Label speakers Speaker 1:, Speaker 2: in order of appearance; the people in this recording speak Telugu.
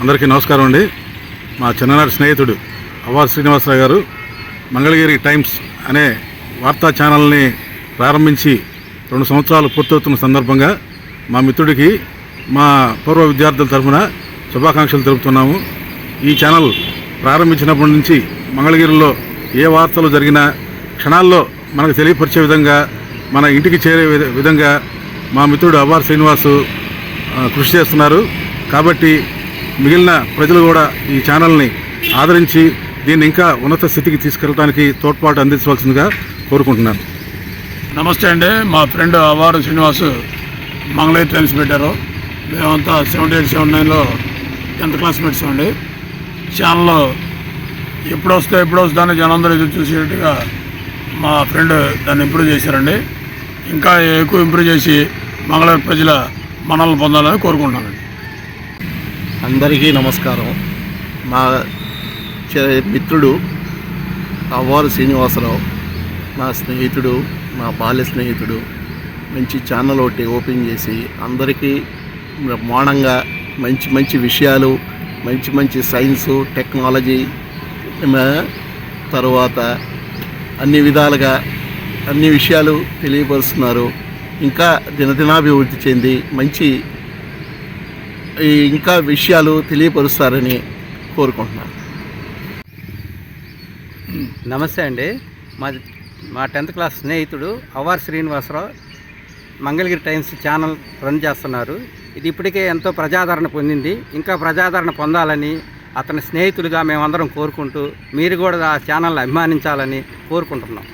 Speaker 1: అందరికీ నమస్కారం అండి. మా చిన్ననాటి స్నేహితుడు అవార్ శ్రీనివాసరావు గారు మంగళగిరి టైమ్స్ అనే వార్తా ఛానల్ని ప్రారంభించి రెండు సంవత్సరాలు పూర్తవుతున్న సందర్భంగా మా మిత్రుడికి మా పూర్వ విద్యార్థుల తరఫున శుభాకాంక్షలు తెలుపుతున్నాము. ఈ ఛానల్ ప్రారంభించినప్పటి నుంచి మంగళగిరిలో ఏ వార్తలు జరిగినా క్షణాల్లో మనకు తెలియపరిచే విధంగా మన ఇంటికి చేరే విధంగా మా మిత్రుడు అవార్ శ్రీనివాసు కృషి చేస్తున్నారు. కాబట్టి మిగిలిన ప్రజలు కూడా ఈ ఛానల్ని ఆదరించి దీన్ని ఇంకా ఉన్నత స్థితికి తీసుకెళ్ళడానికి తోడ్పాటు అందించవలసిందిగా కోరుకుంటున్నాను.
Speaker 2: నమస్తే అండి. మా ఫ్రెండ్ అవారు శ్రీనివాస్ మంగళగిరి టైమ్స్ పెట్టారు. మేమంతా సెవెంటీ ఎయిట్ సెవెన్ నైన్లో టెన్త్ క్లాస్మేట్స్ అండి. ఛానల్లో ఎప్పుడు వస్తే ఎప్పుడు వస్తుందని జనందరూ ఎదురు చూసేట్టుగా మా ఫ్రెండ్ దాన్ని ఇంప్రూవ్ చేశారండి. ఇంకా ఎక్కువ ఇంప్రూవ్ చేసి మంగళగిరి ప్రజల మనల్ని పొందాలని కోరుకుంటున్నానండి.
Speaker 3: అందరికీ నమస్కారం. మా మిత్రుడు అవ్వారు శ్రీనివాసరావు నా స్నేహితుడు నా బాల్య స్నేహితుడు మంచి ఛానల్ ఒకటి ఓపెన్ చేసి అందరికీ బ్రహ్మాండంగా మంచి మంచి విషయాలు మంచి మంచి సైన్సు టెక్నాలజీ తర్వాత అన్ని విధాలుగా అన్ని విషయాలు తెలియపరుస్తున్నారు. ఇంకా దినదినాభివృద్ధి చెంది మంచి ఇంకా విషయాలు తెలియపరుస్తారని కోరుకుంటున్నాను.
Speaker 4: నమస్తే అండి. మా మా టెన్త్ క్లాస్ స్నేహితుడు అవార్ Srinivasarao Mangalagiri times channel run చేస్తున్నారు. ఇది ఇప్పటికే ఎంతో ప్రజాదరణ పొందింది. ఇంకా ప్రజాదరణ పొందాలని అతని స్నేహితులుగా మేమందరం కోరుకుంటూ మీరు కూడా ఆ ఛానల్ని అభిమానించాలని కోరుకుంటున్నాం.